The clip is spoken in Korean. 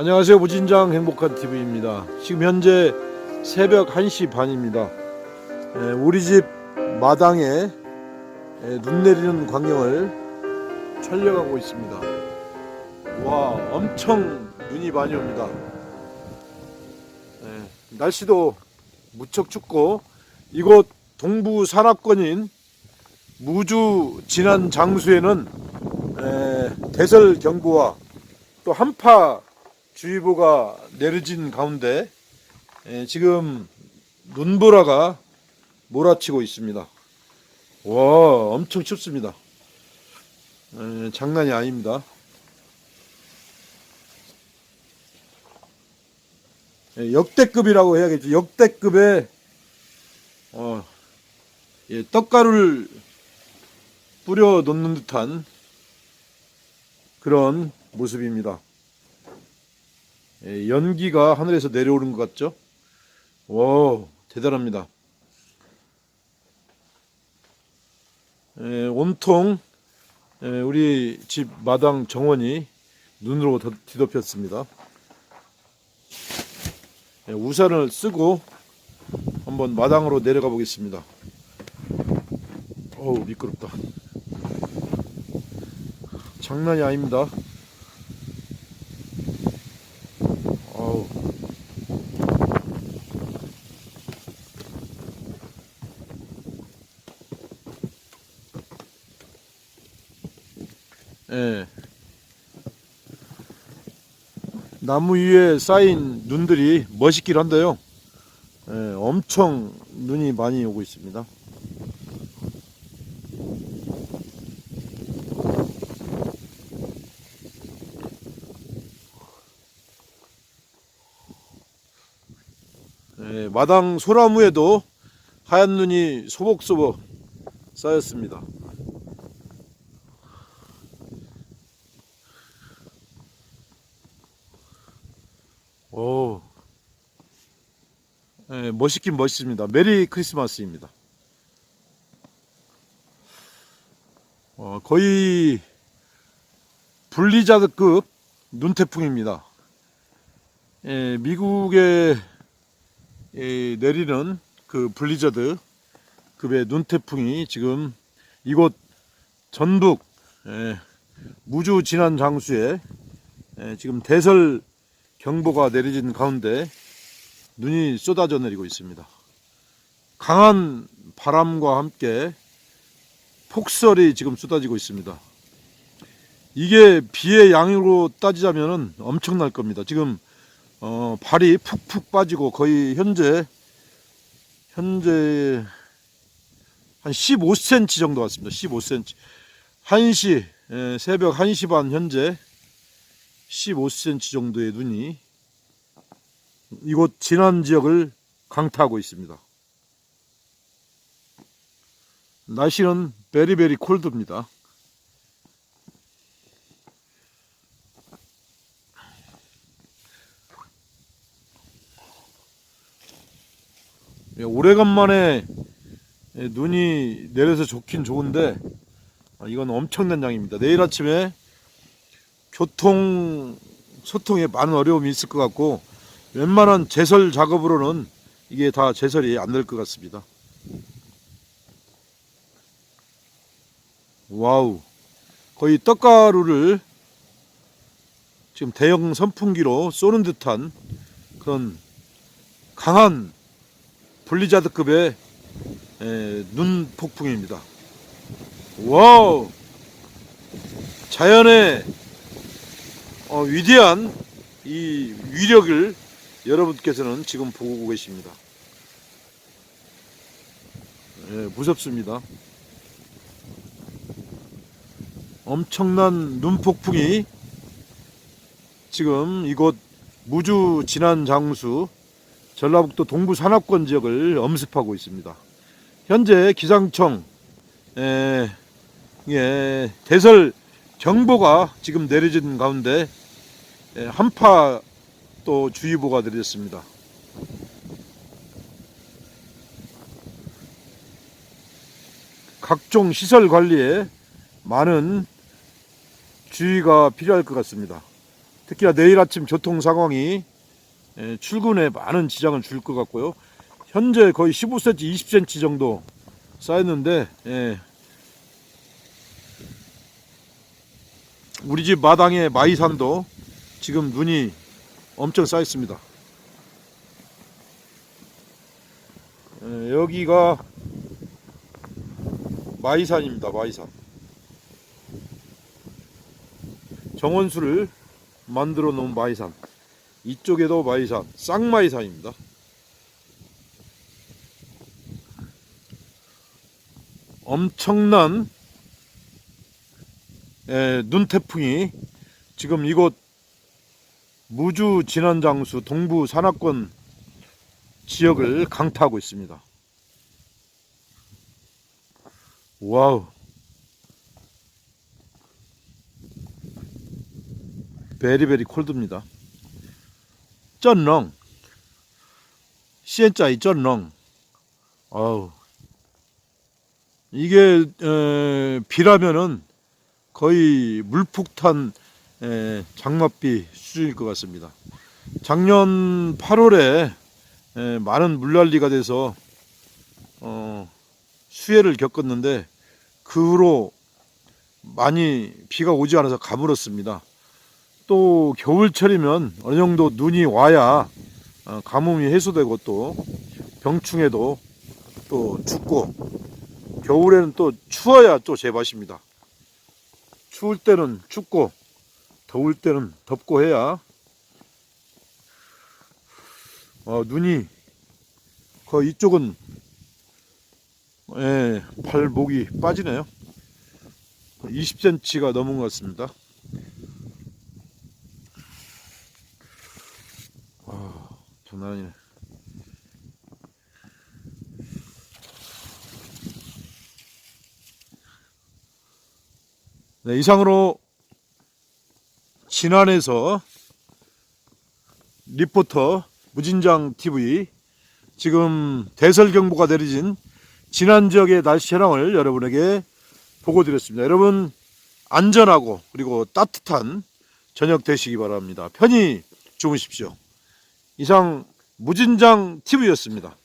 안녕하세요. 무진장 행복한 TV입니다. 지금 현재 새벽 1시 반입니다. 에, 우리 집 마당에 에, 눈 내리는 광경을 촬영하고 있습니다. 와, 엄청 눈이 많이 옵니다. 에, 날씨도 무척 춥고 이곳 동부 산악권인 무주 진안 장수에는 에, 대설 경보와 또 한파 주의보가 내려진 가운데 에, 지금 눈보라가 몰아치고 있습니다. 와 엄청 춥습니다. 에, 장난이 아닙니다. 에, 역대급이라고 해야겠죠. 역대급의 어, 예, 떡가루를 뿌려 놓는 듯한 그런 모습입니다. 예, 연기가 하늘에서 내려오는 것 같죠? 와, 대단합니다. 예, 온통 예, 우리 집 마당 정원이 눈으로 더- 뒤덮였습니다. 예, 우산을 쓰고 한번 마당으로 내려가 보겠습니다. 어우 미끄럽다. 장난이 아닙니다. 예. 나무 위에 쌓인 눈들이 멋있긴 한데요. 예, 엄청 눈이 많이 오고 있습니다. 예, 마당 소나무에도 하얀 눈이 소복소복 쌓였습니다. 오, 예, 멋있긴 멋있습니다. 메리 크리스마스입니다. 어, 거의 블리자드급 눈태풍입니다. 예, 미국에 예, 내리는 그 블리자드 급의 눈태풍이 지금 이곳 전북 예, 무주 진안 장수에 예, 지금 대설 경보가 내려진 가운데 눈이 쏟아져 내리고 있습니다. 강한 바람과 함께 폭설이 지금 쏟아지고 있습니다. 이게 비의 양으로 따지자면 엄청날 겁니다. 지금 어, 발이 푹푹 빠지고 거의 현재 현재 한 15cm 정도 왔습니다. 15cm. 1시 에, 새벽 1시 반 현재 15cm 정도의 눈이 이곳 진안 지역을 강타하고 있습니다. 날씨는 베리베리 콜드입니다. 예, 오래간만에 예, 눈이 내려서 좋긴 좋은데 아, 이건 엄청난 양입니다. 내일 아침에 교통 소통에 많은 어려움이 있을 것 같고 웬만한 제설 작업으로는 이게 다 제설이 안 될 것 같습니다. 와우 거의 떡가루를 지금 대형 선풍기로 쏘는 듯한 그런 강한 블리자드급의 에, 눈 폭풍입니다. 와우! 자연의 어, 위대한 이 위력을 여러분께서는 지금 보고 계십니다. 예, 무섭습니다. 엄청난 눈폭풍이 지금 이곳 무주 진안 장수 전라북도 동부 산악권 지역을 엄습하고 있습니다. 현재 기상청 에, 예, 대설 경보가 지금 내려진 가운데 에, 한파 또 주의보가 내려졌습니다. 각종 시설 관리에 많은 주의가 필요할 것 같습니다. 특히나 내일 아침 교통 상황이 예, 출근에 많은 지장을 줄 것 같고요. 현재 거의 15cm, 20cm 정도 쌓였는데 예, 우리 집 마당에 마이산도 지금 눈이 엄청 쌓였습니다. 예, 여기가 마이산입니다. 마이산. 정원수를 만들어 놓은 마이산. 이쪽에도 마이산, 쌍마이산입니다. 엄청난 에, 눈태풍이 지금 이곳 무주 진안장수 동부 산악권 지역을 강타하고 있습니다. 와우. 베리베리 콜드입니다. 쩐렁. 시엔짜이 쩐렁. 아우. 이게 에, 비라면은 거의 물폭탄 에, 장맛비 수준일 것 같습니다. 작년 8월에 에, 많은 물난리가 돼서 어, 수해를 겪었는데 그 후로 많이 비가 오지 않아서 가물었습니다. 또 겨울철이면 어느 정도 눈이 와야 어, 가뭄이 해소되고 또 병충해도 또 죽고 겨울에는 또 추워야 또 제맛입니다. 추울 때는 춥고 더울 때는 덥고 해야 어, 눈이 거의 이쪽은 예, 팔 목이 빠지네요. 20cm가 넘은 것 같습니다. 아, 장난 아니네. 네, 이상으로 진안에서 리포터 무진장 TV 지금 대설 경보가 내려진 진안 지역의 날씨 현황을 여러분에게 보고 드렸습니다. 여러분 안전하고 그리고 따뜻한 저녁 되시기 바랍니다. 편히 주무십시오. 이상 무진장 TV였습니다.